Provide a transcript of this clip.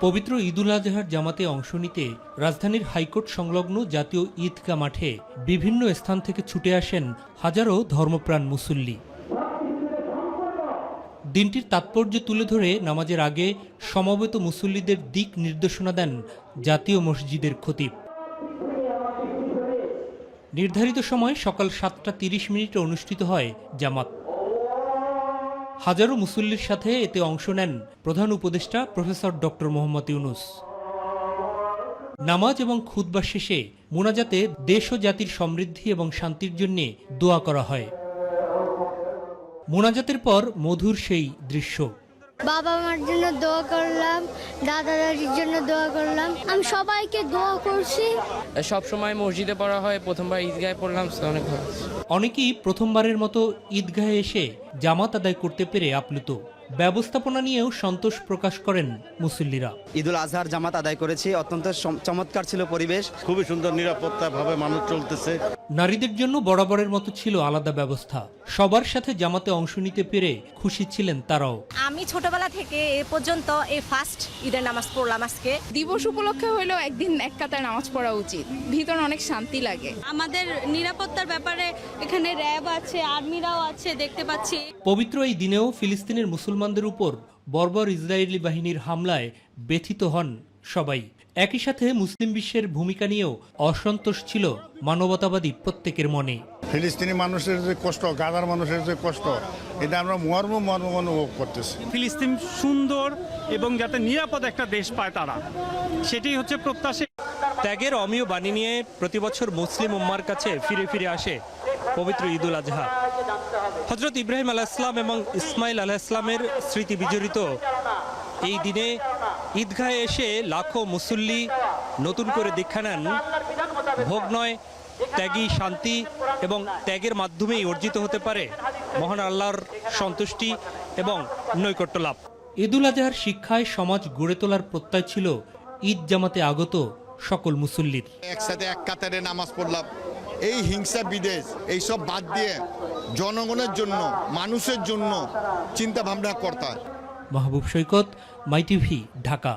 পবিত্র ঈদুল আজহার জামাতে অংশ নিতে রাজধানীর হাইকোর্ট সংলগ্ন জাতীয় ঈদগা মাঠে বিভিন্ন স্থান থেকে ছুটে আসেন হাজারো ধর্মপ্রাণ মুসল্লি। দিনটির তাৎপর্য তুলে ধরে নামাজের আগে সমবেত মুসল্লিদের দিক নির্দেশনা দেন জাতীয় মসজিদের খতিব। নির্ধারিত সময় সকাল সাতটা তিরিশ মিনিটে অনুষ্ঠিত হয় জামাত। হাজারো মুসল্লির সাথে এতে অংশ নেন প্রধান উপদেষ্টা প্রফেসর ডক্টর মোহাম্মদ ইউনুস। নামাজ এবং খুদ্া শেষে মোনাজাতে দেশ ও জাতির সমৃদ্ধি এবং শান্তির জন্য দোয়া করা হয়। মোনাজাতের পর মধুর সেই দৃশ্য। বাবা মার জন্য দোয়া করলাম দাদা দাদির জন্য দোয়া করলাম। আমি সবাইকে দোয়া করছি। সব সময় মসজিদে পড়া হয় প্রথমবার ঈদগাহে পড়লাম অনেক ভালো অনেকেই প্রথমবারের মতো ঈদগাহে এসে জামাত আদায় করতে পেরে আপ্লুত। ব্যবস্থাপনা নিয়েও সন্তোষ প্রকাশ করেন মুসল্লিরা। ঈদুল আজহার জামাত আদায় করেছি অত্যন্ত চমৎকার ছিল পরিবেশ। খুবই সুন্দর নিরাপত্তা ভাবে মানুষ চলতেছে। নারীদের জন্য বরাবরের মতো ছিল আলাদা ব্যবস্থা। সবার সাথে জামাতে অংশ নিতে পেরে খুশি ছিলেন তারাও। আমি ছোটবেলা থেকে এ পর্যন্ত এই ফার্স্ট ঈদের নামাজ পড়লাম আজকে। দিবস উপলক্ষে হলেও একদিন এক কাতার নামাজ পড়া উচিত। ভিতরে অনেক শান্তি লাগে। আমাদের নিরাপত্তার ব্যাপারে এখানে র্যাব আছে আর্মিরাও আছে দেখতে পাচ্ছি। পবিত্র এই দিনেও ফিলিস্তিনের মুসলমানদের উপর বর্বর ইসরায়েলি বাহিনীর হামলায় ব্যথিত হন সবাই। একই সাথে মুসলিম বিশ্বের ভূমিকা নিয়েও অসন্তোষ ছিল মানবতাবাদী প্রত্যেকের মনে। ফিলিস্তিনি মানুষের যে কষ্ট গাদার মানুষের যে কষ্ট এটা আমরা মর্ম মর্ম অনুভব করতেছি। ফিলিস্তিন সুন্দর এবং যাতে নিরাপদ একটা দেশ পায় তারা সেটাই হচ্ছে প্রত্যাশা ত্যাগের অমীয় বাণী নিয়ে প্রতিবছর মুসলিম উম্মার কাছে ফিরে ফিরে আসে পবিত্র ঈদুল আজহা। হজরত ইব্রাহিম আলাহিসাম এবং ইসমাইল আলাহিসামের স্মৃতি বিজড়িত। এই দিনে ঈদগাহে এসে লাখো মুসল্লি নতুন করে দীক্ষা নেন। ভোগ নয়, ত্যাগী শান্তি এবং ত্যাগের মাধ্যমেই অর্জিত হতে পারে। মহান আল্লাহর সন্তুষ্টি এবং নৈকট্য লাভ। ঈদুল আজহার শিক্ষায় সমাজ গড়ে তোলার প্রত্যয় ছিল ঈদ জামাতে আগত সকল মুসল্লির। একসাথে এক কাতারে নামাজ পড়লাম। এই হিংসা বিদেশ এইসব বাদ দিয়ে জনগণের জন্য মানুষের জন্য চিন্তা ভাবনা করতে। Mahbub Saikat My TV Dhaka.